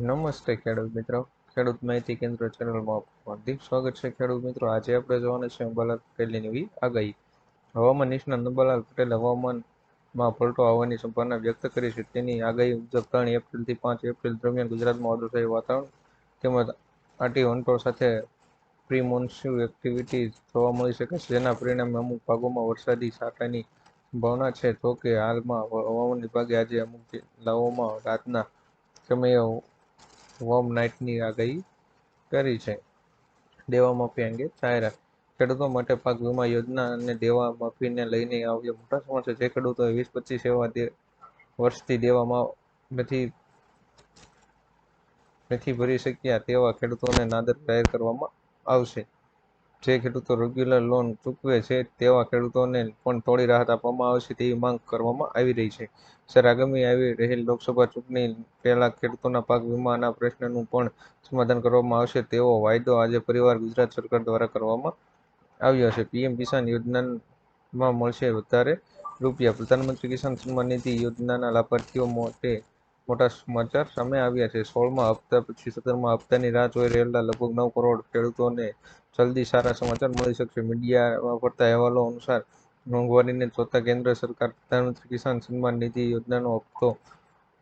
નમસ્તે ખેડૂત મિત્રો. ખેડૂત માહિતી કેન્દ્ર ચેનલમાં હાર્દિક સ્વાગત છે. ખેડૂત મિત્રો, આજે આપણે જોવાના છે અંબાલાલ પટેલની નવી આગાહી. હવામાન નિષ્ણાત અંબાલાલ પટેલ હવામાનમાં પલટો આવવાની સંભાવના વ્યક્ત કરી છે. તેની આગાહી મુજબ ત્રણ એપ્રિલથી પાંચ એપ્રિલ દરમિયાન ગુજરાતમાં વાદળછાયું વાતાવરણ તેમજ આટી વંટોળ સાથે પ્રી એક્ટિવિટી જોવા મળી શકે છે. જેના પરિણામે અમુક ભાગોમાં વરસાદી છાંટાની સંભાવના છે. જો કે હાલમાં હવામાન વિભાગે આજે અમુક જિલ્લાઓમાં રાતના સમયે વોર્મ નાઇટની આગાહી કરી છે. દેવા માફી અંગે જાહેરાત ખેડૂતો માટે પાક વીમા યોજના અને દેવા માફીને લઈને આવ્યા મોટા સમાચાર. જે ખેડૂતોએ વીસ પચીસ એવા વર્ષથી દેવામાં નથી નથી ભરી શક્યા તેવા ખેડૂતોને નાદર જાહેર કરવામાં આવશે. જે ખેડૂતો રેગ્યુલર લોન ચૂકવે છે તેવા ખેડૂતોને પણ થોડી રાહત આપવામાં આવશે તેવી માંગ કરવામાં આવી રહી છે. સર, આગામી આવી રહેલ લોકસભા ચૂંટણી પહેલા ખેડૂતોના પાક વીમાના પ્રશ્નનું પણ સમાધાન કરવામાં આવશે તેવો વાયદો આજે પરિવાર ગુજરાત સરકાર દ્વારા કરવામાં આવ્યો છે. પીએમ કિસાન યોજનામાં મળશે વધારે રૂપિયા. પ્રધાનમંત્રી કિસાન સન્માન નિધિ યોજનાના લાભાર્થીઓ માટે મોટા સમાચાર સામે આવ્યા છે. સોળમા હપ્તા પછી સત્તરમા હપ્તાની રાહ જોઈ રહેલા લગભગ નવ કરોડ ખેડૂતોને જલ્દી સારા સમાચાર મળી શકશે. મીડિયામાં ફરતા અહેવાલો અનુસાર મોંઘવારીને જોતા કેન્દ્ર સરકાર પ્રધાનમંત્રી કિસાન સન્માન નિધિ યોજનાનો હપ્તો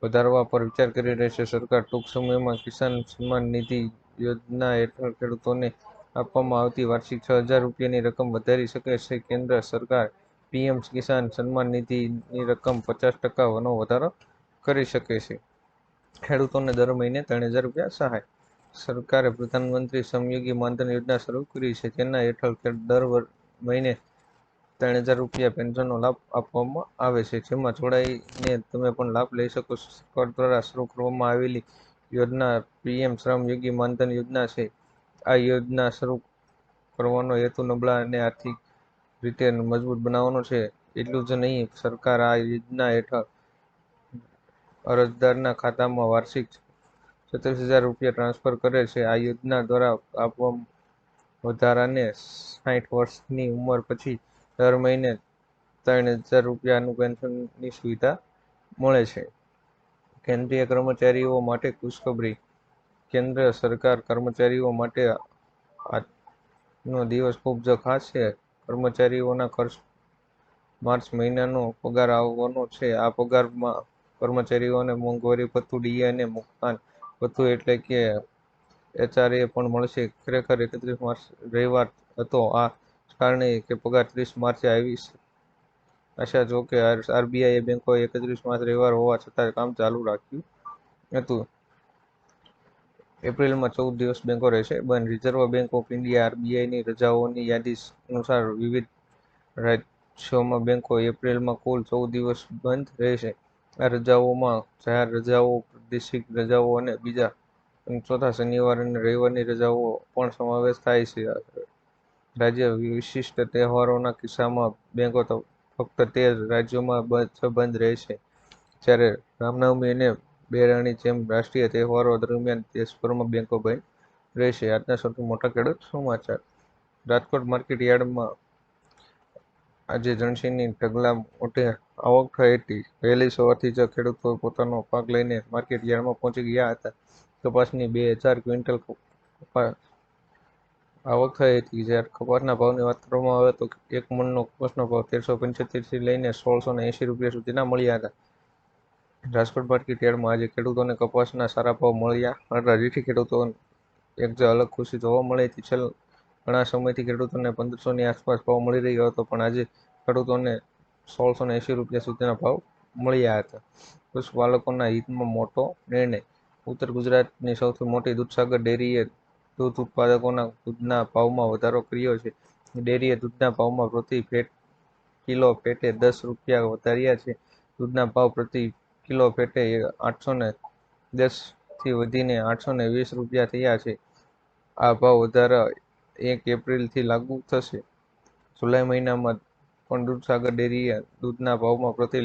વધારવા પર વિચાર કરી રહી છે. સરકાર ટૂંક સમયમાં કિસાન સન્માન નિધિ યોજના હેઠળ ખેડૂતોને આપવામાં આવતી વાર્ષિક છ હજાર રૂપિયાની રકમ વધારી શકે છે. કેન્દ્ર સરકાર પીએમ કિસાન સન્માન નિધિની રકમ પચાસ ટકા વનો વધારો કરી શકે છે. ખેડૂતોને દર મહિને ત્રણ હજાર રૂપિયા સહાય. સરકારે પ્રધાનમંત્રી શ્રમયોગી માનધન યોજના શરૂ કરી છે. જેના હેઠળ દર મહિને ત્રણ હજાર રૂપિયા પેન્શનનો લાભ આપવામાં આવે છે. જેમાં જોડાઈને તમે પણ લાભ લઈ શકો સરકાર દ્વારા શરૂ કરવામાં આવેલી યોજના પીએમ શ્રમ યોગી માનધન યોજના છે. આ યોજના શરૂ કરવાનો હેતુ નબળા અને આર્થિક રીતે મજબૂત બનાવવાનો છે. એટલું જ નહીં, સરકાર આ યોજના હેઠળ અરજદારના ખાતામાં વાર્ષિક સત્યાવીસ હજાર રૂપિયા ટ્રાન્સફર કરે છે. આ યોજના દ્વારા આપવા વધારાને સાઠ વર્ષની ઉંમર પછી દર મહિને ત્રણ હજાર રૂપિયાનું પેન્શનની સુવિધા મળે છે. કેન્દ્રીય કર્મચારીઓ માટે ખુશખબરી. કેન્દ્ર સરકાર કર્મચારીઓ માટે આજનો દિવસ ખૂબ જ ખાસ છે. કર્મચારીઓના ખર્ચ માર્ચ મહિનાનો પગાર આવવાનો છે. આ પગારમાં કર્મચારીઓને મોંઘવારી ભથ્થું અને મકાન ભથ્થું એટલે કે એચઆરએ પણ મળશે. ખરેખર એકત્રીસ માર્ચ રવિવાર હતો. આ કારણે કે પગાર ત્રીસ માર્ચે આવી આશા જો કે આરબીઆઈ બેંકોએ એકત્રીસ માર્ચ રવિવાર હોવા છતાં કામ ચાલુ રાખ્યું હતું. એપ્રિલમાં ચૌદ દિવસ બેંકો રહેશે. બંધ રિઝર્વ બેંક ઓફ ઇન્ડિયા, આરબીઆઈની રજાઓની યાદી અનુસાર વિવિધ રાજ્યોમાં બેંકો એપ્રિલમાં કુલ ચૌદ દિવસ બંધ રહેશે. રજાઓમાં જાહેર રજાઓ, પ્રાદેશિક રજાઓ અને બીજા ચોથા શનિવાર અને રવિવારની રજાઓ પણ સમાવેશ થાય છે. રાજ્ય વિશિષ્ટ તહેવારોના કિસ્સામાં બેંકો ફક્ત તેર રાજ્યોમાં બંધ રહેશે. જ્યારે રામનવમી અને બેરાણી જેમ રાષ્ટ્રીય તહેવારો દરમિયાન દેશભરમાં બેંકો બંધ રહેશે. આજના સૌથી મોટા ખેડૂત સમાચાર. રાજકોટ માર્કેટ યાર્ડમાં આજે જણસીની ઢગલા મોટે આવક થઈ હતી. વહેલી સવારથી જ ખેડૂતો પોતાનો પાક લઈને માર્કેટ યાર્ડમાં પહોંચી ગયા હતા. કપાસની બે હજાર ક્વિન્ટલ આવક થઈ હતી. જ્યારે કપાસના ભાવની વાત કરવામાં આવે તો એક મણનો કપાસનો ભાવ તેરસો પંચોતેરથી લઈને સોળસો ને એંશી રૂપિયા સુધીના મળ્યા હતા. રાજકોટ માર્કેટ યાર્ડમાં આજે ખેડૂતોને કપાસના સારા ભાવ મળ્યા. હતા જેથી ખેડૂતો એક જે અલગ ખુશી જોવા મળી. હતી છેલ્લા ઘણા સમયથી ખેડૂતોને પંદરસોની આસપાસ ભાવ મળી રહ્યો હતો, પણ આજે ખેડૂતોને સોળસો ને એંશી રૂપિયા સુધીના ભાવ મળ્યા હતા. પશુપાલકોના હિતમાં મોટો નિર્ણય. ઉત્તર ગુજરાતની સૌથી મોટી દૂધસાગર ડેરીએ દૂધ ઉત્પાદકોના દૂધના ભાવમાં વધારો કર્યો છે. ડેરીએ દૂધના ભાવમાં પ્રતિ ફેટ કિલો ફેટે દસ રૂપિયા વધાર્યા છે. દૂધના ભાવ પ્રતિ કિલો ફેટે આઠસો ને દસથી વધીને આઠસો ને વીસ રૂપિયા થયા છે. આ ભાવ વધારા એક એપ્રિલથી લાગુ થશે. જુલાઈ મહિનામાં પણ દૂધસાગર ડેરીએ દૂધના ભાવમાં પ્રતિ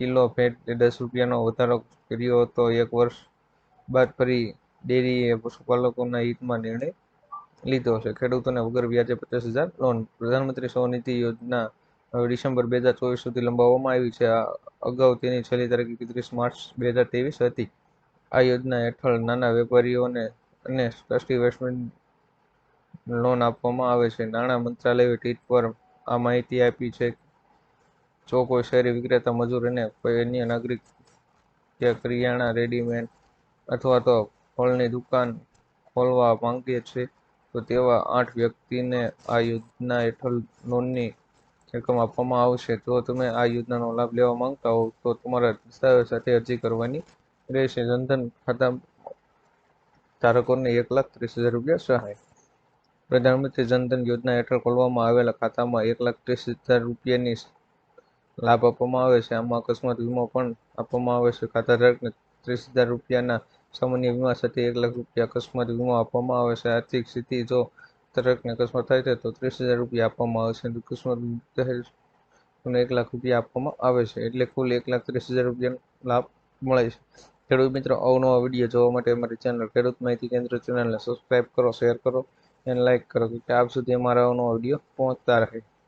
કિલો ફેટ દસ રૂપિયાનો વધારો કર્યો હતો. એક વર્ષ બાદ ફરી ડેરીએ પશુપાલકોના હિતમાં નિર્ણય લીધો છે. ખેડૂતોને વગર વ્યાજે પચાસ હજાર લોન. પ્રધાનમંત્રી સ્વનિધિ યોજના ડિસેમ્બર બે હજાર ચોવીસ સુધી લંબાવવામાં આવી છે. અગાઉ તેની છેલ્લી તારીખ એકત્રીસ માર્ચ બે હજાર ત્રેવીસ હતી. આ યોજના હેઠળ નાના વેપારીઓને અને કલ્ટિવેશન લોન આપવામાં આવે છે. નાણાં મંત્રાલયે ટ્વીટ પર આ માહિતી આપી છે. જો કોઈ શહેરી વિક્રેતા મજૂર અને કોઈ અન્ય નાગરિક કે કરિયાણા રેડીમેડ અથવા તો ફળની દુકાન ખોલવા માંગે છે, તો તેવા આઠ વ્યક્તિને આ યોજના હેઠળ લોનની રકમ આપવામાં આવશે. જો તમે આ યોજનાનો લાભ લેવા માંગતા હોવ તો તમારા દસ્તાવેજ સાથે અરજી કરવાની રહેશે. જનધન ખાતા ધારકોને એક લાખ ત્રીસ હજાર રૂપિયા સહાય. પ્રધાનમંત્રી જનધન યોજના હેઠળ ખોલવામાં આવેલા ખાતામાં એક લાખ ત્રીસ હજાર રૂપિયાની લાભ આપવામાં આવે છે. આમાં અકસ્માત વીમો પણ આપવામાં આવે છે. ખાતાધારકને ત્રીસ હજાર રૂપિયાના સામાન્ય વીમા સાથે એક લાખ રૂપિયા અકસ્માત વીમો આપવામાં આવે છે. આર્થિક સ્થિતિ જો તરકને અકસ્માત થાય છે તો ત્રીસ હજાર રૂપિયા આપવામાં આવે છે. અકસ્માત તમને એક લાખ રૂપિયા આપવામાં આવે છે. એટલે કુલ એક લાખ ત્રીસ હજાર રૂપિયાનો લાભ મળે છે. ખેડૂત મિત્રો અવનવા વીડિયો જોવા માટે અમારી ચેનલ ખેડૂત માહિતી કેન્દ્ર ચેનલને સબસ્ક્રાઇબ કરો શેર કરો. અને લાઇક કરો કે આપ સુધી અમારા વીડિયો પહોંચતા રહે.